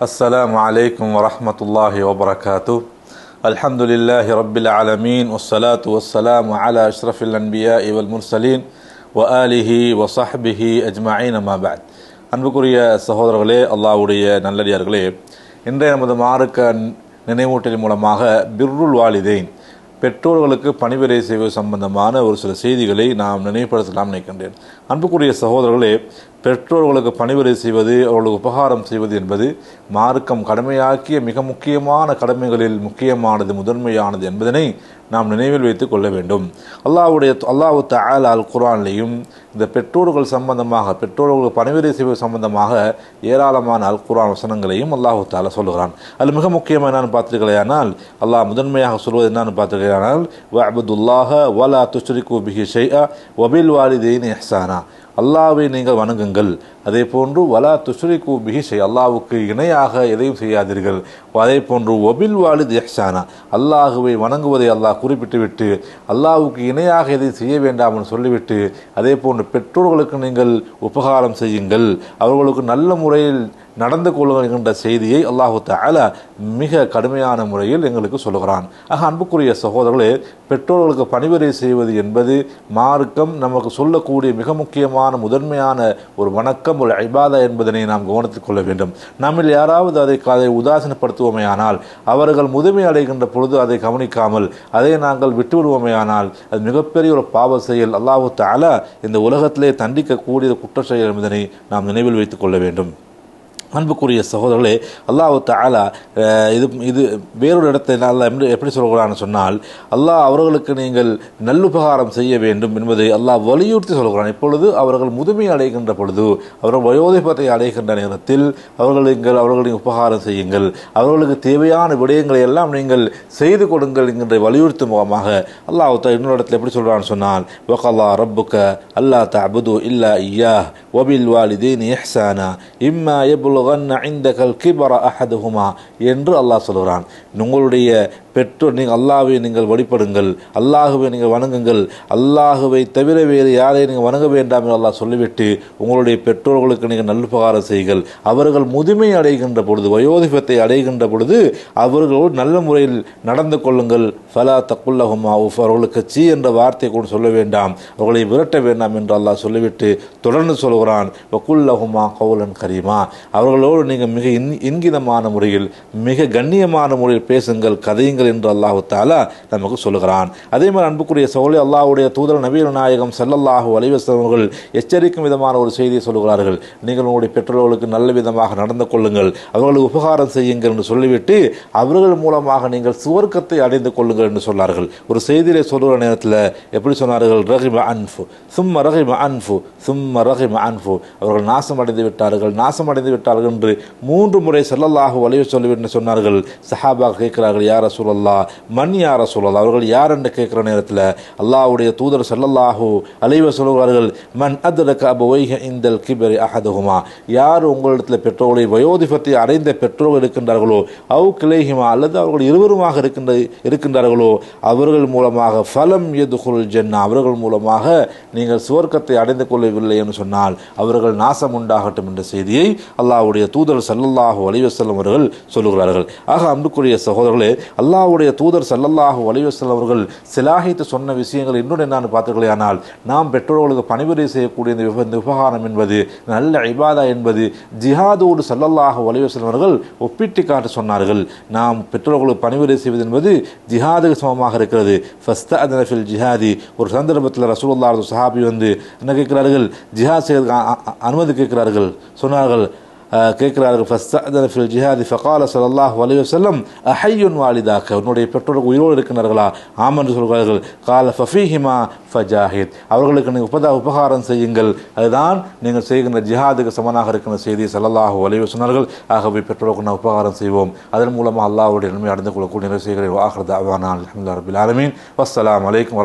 السلام عليكم ورحمة الله وبركاته الحمد لله رب العالمين والصلاة والسلام على أشرف الأنبياء والمرسلين وآله وصحبه أجمعين ما بعد அன்புக்குரிய சகோதரர்களே அல்லாஹ்வுடைய நல்லடியார்களே இன்றைய நமது மார்க்க நினைவூட்டல் மூலமாக பிர்ருல் வாலிதைன் பெற்றோர்களுக்கு பணிவிடை செய்வது சம்பந்தமான ஒரு சில செய்திகளை நாம் நினைவுபடுத்தலாம் நினைக்கின்றேன் அன்புக்குரிய சகோதரர்களே பெற்றோர்களுக்கு பணிவிடை செய்வது அவர்களுக்கு உபகாரம் செய்வது என்பது மார்க்கம் கடமையாக்கிய மிக முக்கியமான கடமைகளில் முக்கியமானது முதன்மையானது என்பதனை நாம் நினைவில் வைத்துக் கொள்ள வேண்டும். அல்லாவுடைய அல்லாஹு தயால் அல் குரான்லேயும் இந்த பெற்றோர்கள் சம்பந்தமாக பெற்றோர்களுக்கு பணிவிடை செய்வது சம்பந்தமாக ஏராளமான அல் குரான் வசனங்களையும் அல்லாஹு தாலா சொல்லுகிறான். அதில் மிக முக்கியமாக என்னன்னு பார்த்துருக்கலையானால் அல்லாஹ் முதன்மையாக சொல்வது என்னன்னு பார்த்துருக்கிறானால் அபுதுல்லாஹ வலா துஷ்ரிகு பிஹி ஷைஅ வபில் வாலிதீன் எஹ்சானா அல்லாவை நீங்கள் வணங்குங்கள். அதே போன்று வலா துஷ்ரிகு பிஹி செய் அல்லாவுக்கு இணையாக எதையும் செய்யாதீர்கள். அதே போன்று ஒபில் வாலித் எஹ்சானா அல்லாஹுவை வணங்குவதை அல்லாஹ் குறிப்பிட்டு விட்டு அல்லாஹுக்கு இணையாக எதை செய்ய வேண்டாம் என்று சொல்லிவிட்டு அதே போன்று பெற்றோர்களுக்கு நீங்கள் உபகாரம் செய்யுங்கள். அவர்களுக்கு நல்ல முறையில் நடந்து கொள்ளுங்கள் என்கின்ற செய்தியை அல்லாஹு தால மிக கடுமையான முறையில் எங்களுக்கு சொல்லுகிறான். ஆக அன்புக்குரிய சகோதரர்களே பெற்றோர்களுக்கு பணிவிடை செய்வது என்பது மார்க்கம் நமக்கு சொல்லக்கூடிய மிக முக்கியமான முதன்மையான ஒரு வணக்கம் ஒரு ஐபாதா என்பதனை நாம் கவனத்தில் கொள்ள வேண்டும். நம்மில் யாராவது அதை அதை உதாசீனப்படுத்துவோமேயானால் அவர்கள் முதுமை அடைகின்ற பொழுது அதை கவனிக்காமல் அதை நாங்கள் விட்டுவிடுவோமேயானால் அது மிகப்பெரிய ஒரு பாவ செயல். அல்லாஹு தஆலா இந்த உலகத்திலே தண்டிக்கக்கூடிய குற்ற செயல் என்பதனை நாம் நினைவில் வைத்துக் கொள்ள வேண்டும். அன்புக்குரிய சகோதரர்களே அல்லாஹு தாலா இது இது வேறொரு இடத்தை அல்லா எப்படி எப்படி சொல்கிறான்னு சொன்னால் அல்லாஹ் அவர்களுக்கு நீங்கள் நல்லுபகாரம் செய்ய வேண்டும் என்பதை அல்லாஹ் வலியுறுத்தி சொல்கிறான். இப்பொழுது அவர்கள் முதுமை அடைகின்ற பொழுது அவர்கள் வயோதிபத்தை அடைகின்ற நேரத்தில் அவர்கள் நீங்கள் அவர்களின் உபகாரம் செய்யுங்கள். அவர்களுக்கு தேவையான விடயங்களை எல்லாம் நீங்கள் செய்து கொடுங்கள் என்கின்ற வலியுறுத்தும் முகமாக அல்லாஹ் தா இன்னொரு இடத்துல எப்படி சொல்கிறான்னு சொன்னால் வகல்லா ரப்புக்க அல்லா தபுது இல்லா ஐயா ஒபில் வாலிதீன் எஹ்சானா இம்மா எபுல் அல்லாஹ் சொல்கிறான் உங்களுடைய பெற்றோர் நீங்கள் அல்லாவை நீங்கள் வழிபடுங்கள் அல்லாஹுவை நீங்கள் வணங்குங்கள் அல்லாஹுவை தவிர வேறு யாரை நீங்கள் வணங்க வேண்டாம் என்று அல்லாஹ் சொல்லிவிட்டு உங்களுடைய பெற்றோர்களுக்கு நீங்கள் நல்லுபகாரம் செய்கள் அவர்கள் முதுமை அடைகின்ற பொழுது வயோதிபத்தை அடைகின்ற பொழுது அவர்களோடு நல்ல முறையில் நடந்து கொள்ளுங்கள். ஃபலா தக்குல்லஹுமா உஃப் அவர்களுக்கு சி என்ற வார்த்தை கூட சொல்ல வேண்டாம். அவர்களை விரட்ட வேண்டாம் என்று அல்லாஹ் சொல்லிவிட்டு தொடர்ந்து சொல்கிறான் வக்குல்லஹுமா கவுலன் கரீமா. அவர் அவர்களோடு நீங்கள் மிக இன் இன்கிதமான முறையில் மிக கண்ணியமான முறையில் பேசுங்கள் கதையுங்கள் என்று அல்லாஹு தாலா நமக்கு சொல்லுகிறான். அதே மாதிரி அன்புக்குரிய சோழி அல்லாஹுடைய தூதர் நபீர் நாயகம் செல்லல்லாஹு அலைவசம் அவர்கள் எச்சரிக்கும் விதமான ஒரு செய்தியை சொல்லுகிறார்கள். நீங்கள் உங்களுடைய பெற்றோர்களுக்கு நல்ல விதமாக நடந்து கொள்ளுங்கள் அவர்களுக்கு உபகாரம் செய்யுங்கள் என்று சொல்லிவிட்டு அவர்கள் மூலமாக நீங்கள் சுவர்க்கத்தை அடைந்து கொள்ளுங்கள் என்று சொன்னார்கள். ஒரு செய்தியிலே சொல்கிற நேரத்தில் எப்படி சொன்னார்கள்? ரஹிம அன்ஃபு சும்ம ரஹிம அன்ஃபு சும்ம ரஹிம அன்ஃபு. அவர்கள் நாசம் அடைந்து விட்டார்கள் நாசம் அடைந்து விட்டார்கள் என்று மூன்று முறை செல்லல்லாஹு வலிவு சொல்லிவிட்டு சொன்னார்கள். சஹாபா கேட்கிறார்கள் யார சூழல்லா மண் யார ரசூல் அவர்கள் யார்? என்று கேட்குற நேரத்தில் அல்லாஹ்வுடைய தூதர் சல்லல்லாஹு அலைவ சொல்கிறார்கள் மன் அத்ரக அபவைஹ இந்த கிபரி அஹதுகுமா யார் உங்களிடத்தில் பெற்றோர்களை வயோதிபத்தை அடைந்த பெற்றோர்கள் இருக்கின்றார்களோ அவு கிளைஹிமா அல்லது அவர்கள் இருவருமாக இருக்கின்ற இருக்கின்றார்களோ அவர்கள் மூலமாக ஃபலம் எதுகுல் ஜென்னா அவர்கள் மூலமாக நீங்கள் சுவர்க்கத்தை அடைந்து கொள்ளவில்லை என்று சொன்னால் அவர்கள் நாசம் உண்டாகட்டும் என்ற செய்தியை அல்லாஹ் அல்லாஹ்வுடைய தூதர் சல்லல்லாஹு அலைவசல்லம் அவர்கள் சொல்லுகிறார்கள். ஆக அன்புக்குரிய சகோதரர்களே அல்லாஹ்வுடைய தூதர் சல்லல்லாஹு அலைவசல்லம் அவர்கள் சிலாகித்து சொன்ன விஷயங்கள் இன்னொன்று என்னன்னு பார்த்தீர்களே ஆனால் நாம் பெற்றோர்களுக்கு பணிபுரி செய்யக்கூடிய இந்த விப- இந்த விவகாரம் என்பது நல்ல இபாதா என்பது ஜிஹாதோடு சல்லல்லாஹு அலைவசல்லம் அவர்கள் ஒப்பிட்டு காட்ட சொன்னார்கள். நாம் பெற்றோர்களுக்கு பணிபுரி செய்வது என்பது ஜிஹாதுக்கு சமமாக இருக்கிறது. ஃபஸ்த அதனஃபில் ஜிஹாதி. ஒரு சந்தர்ப்பத்தில் ரசூல்லா சஹாபி வந்து என்ன கேட்கிறார்கள்? ஜிஹாத் செய்வதற்கு அனுமதி கேட்கிறார்கள். சொன்னார்கள் கேட்கிறார்கள் ஃபஸ்தஅதன ஃபில் ஜிஹாதி ஃபகால ஸல்லல்லாஹு அலைஹி வஸல்லம் அஹையுன் வாலிதாக்க. உன்னுடைய பெற்றோர்கள் உயிரோடு இருக்கிறார்களா? ஆம் என்று சொல்கிறார்கள். கால ஃபஃபீஹிமா ஃபஜாஹித். அவர்களுக்கு நீங்கள் உபதா உபகாரம் செய்யுங்கள். அதுதான் நீங்கள் செய்கின்ற ஜிஹாதுக்கு சமனாக இருக்கிற செய்தி. ஸல்லல்லாஹு அலைஹி சொன்னார்கள் ஆகவே பெற்றோருக்கு நான் உபகாரம் செய்வோம். அதன் மூலமாக அல்லாஹுடைய நன்மை அடைந்து கொள்ளக்கூடிய நிறைவு செய்கிறேன். வாஹர் தாவானா அல்ஹம்துலில்லாஹி ரபில் ஆலமீன். வஸ்ஸலாமு அலைக்கும்